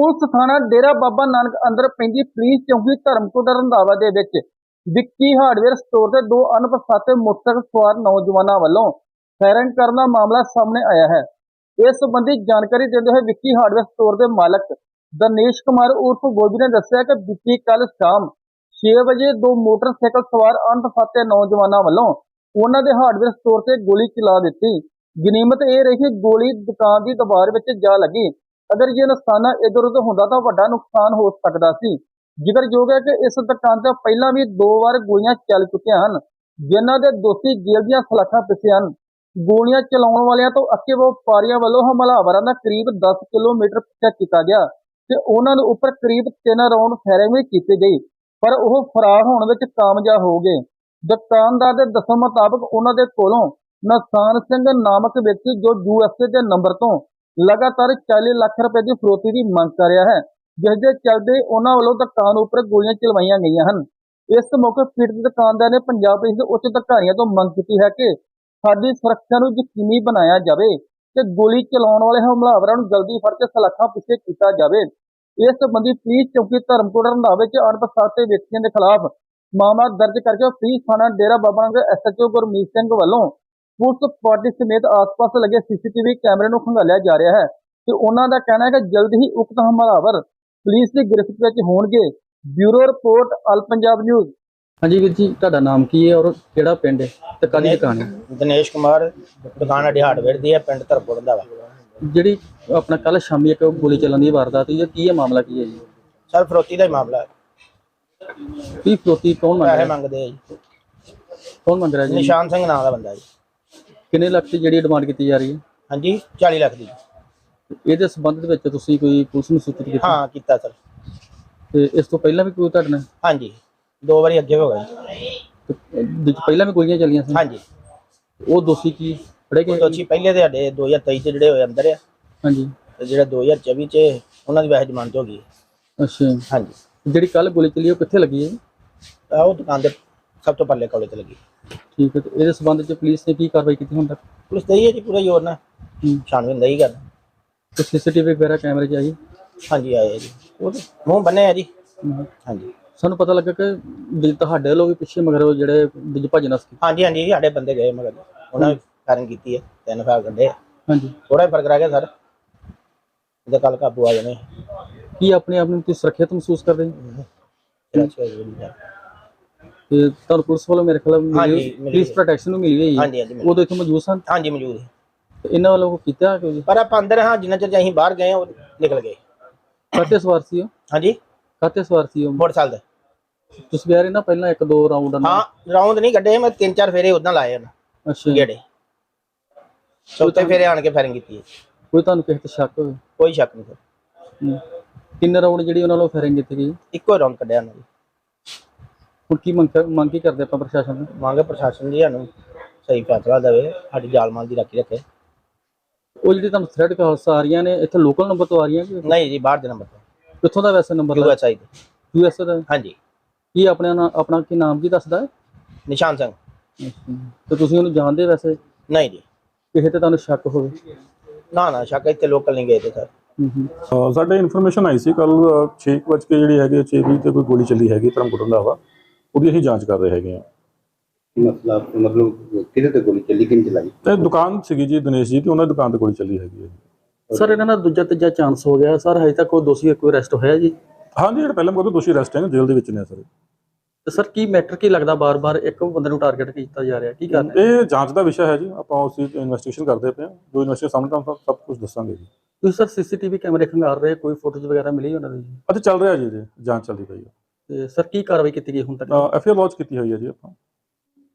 Police ਥਾਣਾ ਡੇਰਾ ਬਾਬਾ ਨਾਨਕ ਅੰਦਰ ਪੈਂਦੀ ਪੁਲਿਸ ਚੌਂਕੀ ਧਰਮਕੋਟ ਰੰਧਾਵਾ ਦੇ ਵਿੱਚ। ਵਿੱਕੀ ਹਾਰਡਵੇਅਰ ਸਟੋਰ ਤੇ ਦੋ ਅਣਪਛਾਤੇ ਮੋਟਰਸਾਈਕਲ ਸਵਾਰ ਨੌਜਵਾਨਾਂ ਵੱਲੋਂ ਫਾਇਰਿੰਗ ਕਰਨ ਦਾ ਮਾਮਲਾ ਸਾਹਮਣੇ ਆਇਆ ਹੈ। ਇਸ ਸੰਬੰਧੀ ਜਾਣਕਾਰੀ ਦਿੰਦੇ ਹੋਏ ਵਿੱਕੀ ਹਾਰਡਵੇਅਰ ਸਟੋਰ ਦੇ ਮਾਲਕ ਦਨੇਸ਼ ਕੁਮਾਰ ਉਰਫ ਗੋਬੀ ਨੇ ਦੱਸਿਆ ਕਿ ਬੀਤੀ ਕੱਲ ਸ਼ਾਮ 6 ਵਜੇ ਦੋ ਮੋਟਰਸਾਈਕਲ ਸਵਾਰ ਅਣਪਛਾਤੇ ਨੌਜਵਾਨਾਂ ਵੱਲੋਂ ਉਹਨਾਂ ਦੇ ਹਾਰਡਵੇਅਰ ਸਟੋਰ ਤੇ ਗੋਲੀ ਚਲਾ ਦਿੱਤੀ। ਗਨੀਮਤ ਇਹ ਰਹੀ ਕਿ ਗੋਲੀ ਦੁਕਾਨ ਦੀ ਦੀਵਾਰ ਵਿੱਚ ਜਾ ਲੱਗੀ। ਅਗਰ ਜੇ ਨੁਕਸਾਨ ਇਧਰ ਉਧਰ ਹੁੰਦਾ ਤਾਂ ਵੱਡਾ ਨੁਕਸਾਨ ਹੋ ਸਕਦਾ ਸੀ। ਜ਼ਿਕਰਯੋਗ ਹੈ ਕਿ ਇਸ ਦੁਕਾਨ ਤੇ ਪਹਿਲਾਂ ਵੀ ਦੋ ਵਾਰ ਗੋਲੀਆਂ ਚੱਲ ਚੁੱਕੀਆਂ ਹਨ, ਜਿਨ੍ਹਾਂ ਦੇ ਦੋਸ਼ੀ ਜੇਲ੍ਹ ਦੀਆਂ ਸਲਾਖਾਂ ਪਿੱਛੇ ਹਨ। ਗੋਲੀਆਂ ਚਲਾਉਣ ਵਾਲਿਆਂ ਤੋਂ ਅੱਕੇ ਵਪਾਰੀਆਂ ਵੱਲੋਂ ਹਮਲਾਵਰਾਂ ਦਾ ਕਰੀਬ 10 ਕਿਲੋਮੀਟਰ ਪਿੱਛਾ ਕੀਤਾ ਗਿਆ ਤੇ ਉਹਨਾਂ ਨੂੰ ਉੱਪਰ ਕਰੀਬ 3 ਰਾਉਂਡ ਫਾਇਰਿੰਗ ਵੀ ਕੀਤੀ ਗਈ ਪਰ ਉਹ ਫਰਾਰ ਹੋਣ ਵਿੱਚ ਕਾਮਯਾਬ ਹੋ ਗਏ। ਦੁਕਾਨਦਾਰ ਦੇ ਦੱਸਣ ਮੁਤਾਬਕ ਉਹਨਾਂ ਦੇ ਕੋਲੋਂ ਨਸਾਨ ਸਿੰਘ ਨਾਮਕ ਵਿਅਕਤੀ ਜੋ ਯੂਐਸਏ ਦੇ ਨੰਬਰ ਤੋਂ ਲਗਾਤਾਰ 40 ਲੱਖ ਰੁਪਏ ਦੀ ਫਰੋਤੀ ਦੀ ਮੰਗ ਕਰ ਰਿਹਾ ਹੈ, ਜਿਸ ਦੇ ਚੱਲਦੇ ਉਹਨਾਂ ਵੱਲੋਂ ਦੁਕਾਨ ਉੱਪਰ ਗੋਲੀਆਂ ਚਲਵਾਈਆਂ ਗਈਆਂ ਹਨ। ਇਸ ਮੌਕੇ ਪੀੜਤ ਦੁਕਾਨਦਾਰ ਨੇ ਪੰਜਾਬ ਪੁਲਿਸ ਦੇ ਉੱਚ ਅਧਿਕਾਰੀਆਂ ਤੋਂ ਮੰਗ ਕੀਤੀ ਹੈ ਕਿ ਸਾਡੀ ਸੁਰੱਖਿਆ ਨੂੰ ਯਕੀਨੀ ਬਣਾਇਆ ਜਾਵੇ ਤੇ ਗੋਲੀ ਚਲਾਉਣ ਵਾਲੇ ਹਮਲਾਵਰਾਂ ਨੂੰ ਜਲਦੀ ਫੜ ਕੇ ਸਲਾਖਾਂ ਪਿੱਛੇ ਕੀਤਾ ਜਾਵੇ। ਇਸ ਸੰਬੰਧੀ ਪੁਲਿਸ ਚੌਕੀ ਧਰਮਕੋਟ ਰੰਧਾਵੇ ਚ ਅਣਪਛਾਤੇ ਵਿਅਕਤੀਆਂ ਦੇ ਖਿਲਾਫ ਮਾਮਲਾ ਦਰਜ ਕਰਕੇ ਪੁਲਿਸ ਥਾਣਾ ਡੇਰਾ ਬਾਬਾ ਨਾਨਕ ਐਸਐਚਓ ਗੁਰਮੀਤ ਸਿੰਘ ਵੱਲੋਂ ਪੁਲਿਸ ਪਾਰਟੀ ਸਮੇਤ ਆਸ-ਪਾਸ ਲੱਗੇ ਸੀਸੀਟੀਵੀ ਕੈਮਰੇ ਨੂੰ ਖੰਗਾਲਿਆ ਜਾ ਰਿਹਾ ਹੈ ਤੇ ਉਹਨਾਂ ਦਾ ਕਹਿਣਾ ਹੈ ਕਿ ਜਲਦ ਹੀ ਉਕਤ ਹਮਲਾਵਰ ਪੁਲਿਸ ਦੀ ਗ੍ਰਿਫਤ ਵਿੱਚ ਹੋਣਗੇ। ਬਿਊਰੋ ਰਿਪੋਰਟ ਅਲ ਪੰਜਾਬ ਨਿਊਜ਼। ਹਾਂਜੀ ਵੀਰ ਜੀ ਤੁਹਾਡਾ ਨਾਮ ਕੀ ਹੈ ਔਰ ਕਿਹੜਾ ਪਿੰਡ ਹੈ ਤੇ ਕਾਹਦੀ ਦੁਕਾਨ ਹੈ? ਦਿਨੇਸ਼ ਕੁਮਾਰ ਦੁਕਾਨ ਅਡੀ ਹਾਰਡਵੇਅਰ ਦੀ ਹੈ ਪਿੰਡ ਧਰਪੁਰ ਦਾ ਵਾ। ਜਿਹੜੀ ਆਪਣਾ ਕੱਲ ਸ਼ਾਮੀ ਇੱਕ ਗੋਲੀ ਚੱਲਣ ਦੀ ਵਾਰਦਾਤ ਹੋਈ ਹੈ ਕੀ ਹੈ ਮਾਮਲਾ ਕੀ ਹੈ ਜੀ? ਸਰ ਫਰੋਤੀ ਦਾ ਹੀ ਮਾਮਲਾ ਹੈ। ਕੀ ਫਰੋਤੀ ਕੌਣ ਮੰਗ ਪੈਸੇ ਮੰਗਦੇ ਆ ਜੀ। ਕੌਣ ਮੰਗ ਰਿਹਾ ਜੀ? ਨਿਸ਼ਾਨ ਸਿੰਘ ਨਾਮ ਦਾ ਬੰਦਾ ਜੀ। ਕਿੰਨੇ ਲੱਖ ਦੀ ਜਿਹੜੀ ਡਿਮਾਂਡ ਕੀਤੀ ਜਾ ਰਹੀ ਹੈ? ਹਾਂਜੀ 40 ਲੱਖ ਦੀ। ਇਹਦੇ ਸੰਬੰਧ ਦੇ ਵਿੱਚ ਤੁਸੀਂ ਕੋਈ ਪੁਲਿਸ ਨੂੰ ਸੂਚਿਤ ਕੀਤਾ? ਹਾਂ ਕੀਤਾ ਸਰ। ਤੇ ਇਸ ਤੋਂ ਪਹਿਲਾਂ ਵੀ ਕੋਈ ਤੁਹਾਡੇ ਨਾਲ? ਹਾਂਜੀ ਦੋ ਵਾਰੀ ਅੱਗੇ ਹੋ ਗਏ। ਵਿੱਚ ਪਹਿਲਾਂ ਵੀ ਗੋਲੀਆਂ ਚੱਲੀਆਂ ਸੀ? ਹਾਂਜੀ। ਉਹ ਦੋਸ਼ੀ ਕੀ ਫੜੇ ਗਏ? ਦੋਸ਼ੀ ਪਹਿਲੇ ਦੇ ਸਾਡੇ 2023 ਚ ਜਿਹੜੇ ਹੋਏ ਅੰਦਰ ਆ। ਹਾਂਜੀ। ਤੇ ਜਿਹੜਾ 2024 ਚ ਉਹਨਾਂ ਦੀ ਵੈਸੇ ਜ਼ਮਾਨਤ ਹੋ ਗਈ। ਅੱਛਾ। ਹਾਂਜੀ। ਜਿਹੜੀ ਕੱਲ ਗੋਲੀ ਚੱਲੀ ਉਹ ਕਿੱਥੇ ਲੱਗੀ ਹੈ? ਜੀ? ਉਹ ਦੁਕਾਨ ਦੇ ਸਭ ਤੋਂ ਪੱਲੇ ਕੋਲੇ ਤੇ ਲੱਗੀ। ਠੀਕ ਹੈ ਤੇ ਇਹਦੇ ਸੰਬੰਧ ਵਿੱਚ ਪੁਲਿਸ ਨੇ ਕੀ ਕਾਰਵਾਈ ਕੀਤੀ ਹੁਣ ਤੱਕ? ਪੁਲਿਸ ਤੇ ਹੀ ਹੈ ਜੀ ਪੂਰਾ ਜ਼ੋਰ ਨਾਲ। ਛਾਣਬੀਨ ਨਹੀਂ ਕਰ ਤੇ ਸੀਸੀਟੀਵੀ ਵਗੈਰਾ ਕੈਮਰੇ 'ਚ ਆਈ ਹਾਂਜੀ ਆਏ ਆ ਜੀ। ਉਹ ਤਾਂ ਮੂੰਹ ਬੰਨੇ ਆ ਜੀ। ਹਾਂਜੀ। ਸਾਨੂੰ ਪਤਾ ਲੱਗਾ ਕਿ ਵੀ ਤੁਹਾਡੇ ਵੀ ਪਿੱਛੇ ਮਗਰ ਉਹ ਜਿਹੜੇ ਦੂਜੇ ਭੱਜ ਨਸ ਹਾਂਜੀ ਹਾਂਜੀ ਸਾਡੇ ਬੰਦੇ ਗਏ ਮਗਰ। ਉਹਨਾਂ ਨੇ ਫਾਇਰਿੰਗ ਕੀਤੀ ਹੈ ਤਿੰਨ ਫਾਇਰ ਕੱਢੇ ਆ। ਹਾਂਜੀ। ਥੋੜਾ ਜਿਹਾ ਫ਼ਰਕ ਰਹਿ ਗਿਆ ਸਰ। ਇਹਦਾ ਕੱਲ ਕਾਬੂ ਆ ਜਾਣੇ ਕੀ ਆਪਣੇ ਆਪ ਨੂੰ ਤੁਸੀਂ ਸੁਰੱਖਿਅਤ ਮਹਿਸੂਸ ਕਰਦੇ ਹੋ? ਜਿਹੜਾ ਅੱਛਾ ਜੀ ਹੈ। ਤੇ ਤੁਹਾਨੂੰ ਪੁਲਿਸ ਵੱਲੋਂ ਮੇਰੇ ਖਿਆਲ ਹਾਂਜੀ, ਮਿਲੀ ਮਿਲੀ ਪੁਲਿਸ ਪ੍ਰੋਟੈਕਸ਼ਨ ਨੂੰ ਮਿਲੀ ਹੋਈ ਹੈ। ਹਾਂਜੀ ਹਾਂਜੀ ਮਿਲ- ਉਦੋਂ ਇੱਥੇ ਮੌਜੂਦ ਸਨ ਹਾਂਜੀ ਮੌਜੂਦ ਹੈ। ਤੇ ਇਹਨਾਂ ਵੱਲੋਂ ਕੋਈ ਕੀਤਾ ਕਿ ਪਰ ਆਪਾਂ ਅੰਦਰ ਹਾਂ ਜਿੰਨਾ ਚਿਰ ਅਸੀਂ ਬਾਹਰ ਗਏ ਉਹ ਨਿਕਲ ਗਏ। ਕਾਤੇ ਸਵਾਰ ਸੀ ਉਹ? ਹਾਂਜੀ। ਕਾਤੇ ਸਵਾਰ ਸੀ ਉਹ? ਮੋਟਰਸਾਈਕਲ ਦੇ ਤੁਸੀਂ ਵਿਆਰੇ ਨਾ ਪਹਿਲਾਂ ਇੱਕ ਦੋ ਰਾਉਂਡ ਹਾਂ ਰਾਉਂਡ ਨਹੀਂ ਕੱਢੇ ਮੈਂ ਤਿੰਨ ਚਾਰ ਫੇਰੇ ਉਦਾਂ ਲਾਏ ਹਨ। ਅੱਛਾ। ਗੇੜੇ। ਚੌਥੇ ਫੇਰੇ ਆਣ ਕੇ ਫਾਇਰਿੰਗ ਕੀਤੀ ਹੈ। ਕੋਈ ਤੁਹਾਨੂੰ ਕਿਸੇ ਤੇ ਸ਼ੱਕ ਹੋਵੇ? ਕੋਈ ਸ਼ੱਕ ਨਹੀਂ। ਸਰ ਹੂੰ। ਕਿੰਨੇ ਰਾਉਂਡ ਜਿਹੜੀ ਉਹਨਾਂ ਵੱਲੋਂ ਫਾਇਰਿੰਗ ਕੀਤੀ ਗਈ? ਇੱਕੋ ਰਾਉਂਡ ਕੱਢਿਆ ਉਹਨਾਂ ਨੇ। ਹੁਣ ਕੀ ਮੰਗ ਮੰਗ ਕੀ ਕਰਦੇ ਆਪਾਂ ਪ੍ਰਸ਼ਾਸਨ ਨੂੰ? ਮੰਗ ਪ੍ਰਸ਼ਾਸਨ ਜੀ ਸਾਨੂੰ ਸਹੀ ਫੈਸਲਾ ਦੇਵੇ ਸਾਡੀ ਜਾਲ ਮਾਲ ਦੀ ਰਾਖੀ ਰੱਖੇ। ਉਹ ਜਿਹੜੀ ਤੁਹਾਨੂੰ ਥ੍ਰੈਡ ਕਾਲਸ ਆ ਰਹੀਆਂ ਨੇ ਇੱਥੇ ਲੋਕਲ ਨੰਬਰ ਤੋਂ ਆ ਰਹੀਆਂ ਕਿ? ਨਹੀਂ ਜੀ ਬਾਹਰ ਦੇ ਨੰਬਰ ਤੋਂ। ਕਿੱਥੋਂ ਦਾ ਵੈਸੇ ਨੰਬਰ ਯੂ ਐਸ ਆਈ ਦੇ ਯੂਐਸ ਦਾ? ਹਾਂਜੀ। ਕੀ ਆਪਣੇ ਨਾ- ਆਪਣਾ ਕੀ ਨਾਮ ਕੀ ਦੱਸਦਾ ਹੈ? ਨਿਸ਼ਾਨ ਸਿੰਘ। ਤੇ ਤੁਸੀਂ ਉਹਨੂੰ ਜਾਣਦੇ ਵੈਸੇ? ਨਹੀਂ ਜੀ। ਕਿਸੇ ਤੇ ਤੁਹਾਨੂੰ ਸ਼ੱਕ ਹੋਵੇ? ਨਾ ਨਾ ਸ਼ੱਕ ਇੱਥੇ ਲੋਕਲ ਨਹੀਂ ਗਏ ਤੇ ਸਰ। ਹੂੰ ਹੂੰ। ਅ, ਸਾਡੇ ਇਨਫੋਰਮੇਸ਼ਨ ਆਈ ਸੀ ਕੱਲ 6 ਵਜੇ ਕੇ ਜਿਹੜੀ ਹੈਗੀ 6 ਵਜੇ ਤੇ ਕੋਈ ਗੋਲੀ ਚੱਲੀ ਹੈਗੀ ਧਰਮਕੋਟ ਰੰਧਾਵਾ। ਉਹਦੀ ਅਸੀਂ ਜਾਂਚ ਕਰ ਰਹੇ ਹੈਗੇ ਆ ਮਸਲਾ ਮਤਲਬ ਕਿਹਦੇ ਤੇ ਗੋਲੀ ਚੱਲੀ ਕਿੰਨ ਚਲਾਈ? ਤੇ ਦੁਕਾਨ ਸੀਗੀ ਜੀ ਦਿਨੇਸ਼ ਜੀ ਤੇ ਉਹਨਾਂ ਦੀ ਦੁਕਾਨ ਤੇ ਗੋਲੀ ਚੱਲੀ ਹੈਗੀ ਹੈ ਸਰ ਇਹਨਾਂ ਦਾ ਦੂਜਾ ਤੀਜਾ ਚਾਂਸ ਹੋ ਗਿਆ। ਸਰ ਹਜੇ ਤੱਕ ਕੋਈ ਦੋਸ਼ੀ ਕੋਈ ਅਰੈਸਟ ਹੋਇਆ ਜੀ? ਹਾਂਜੀ ਜਿਹੜਾ ਪਹਿਲਾਂ ਮਗਰ ਦੋਸ਼ੀ ਅਰੈਸਟ ਹੈ ਜੇਲ੍ਹ ਦੇ ਵਿੱਚ ਨੇ ਸਰ। ਤੇ ਸਰ ਕੀ ਮੈਟਰ ਕੀ ਲੱਗਦਾ ਬਾਰ-ਬਾਰ? ਇੱਕ ਬੰਦੇ ਨੂੰ ਟਾਰਗੇਟ ਕੀਤਾ ਜਾ ਰਿਹਾ ਕੀ ਕਰਨਾ ਹੈ? ਇਹ ਜਾਂਚ ਦਾ ਵਿਸ਼ਾ ਹੈ ਜੀ। ਆਪਾਂ ਉਸ ਦੀ ਇਨਵੈਸਟੀਗੇਸ਼ਨ ਕਰਦੇ ਪਏ ਹਾਂ। ਜੋ ਇਨਵੈਸਟੀਗੇਸ਼ਨ ਸਾਹਮਣੇ ਤੁਹਾਨੂੰ ਸਭ ਕੁਝ ਦੱਸਾਂਗੇ ਜੀ। ਤੁਸੀਂ ਸਰ ਸੀਸੀਟੀਵੀ ਕੈਮਰੇ ਖੰਗਾਰ ਰਹੇ ਕੋਈ ਫੋਟੋਜ਼ ਵਗੈਰਾ ਮਿਲੀ ਉਹਨਾਂ ਦੀ? ਅਤੇ ਚੱਲ ਰਿਹਾ ਜੀ ਜੀ ਜਾਂਚ ਚੱਲਦੀ ਪਈ ਹੈ। ਤੇ ਸਰ ਕੀ ਕਾਰਵਾਈ ਕੀਤੀ ਗਈ ਹੁਣ ਤੱਕ? ਐਫ ਆਈ ਆਰ ਲੌਂਚ ਕੀਤੀ ਹੋਈ ਹੈ ਜੀ ਆਪਾਂ।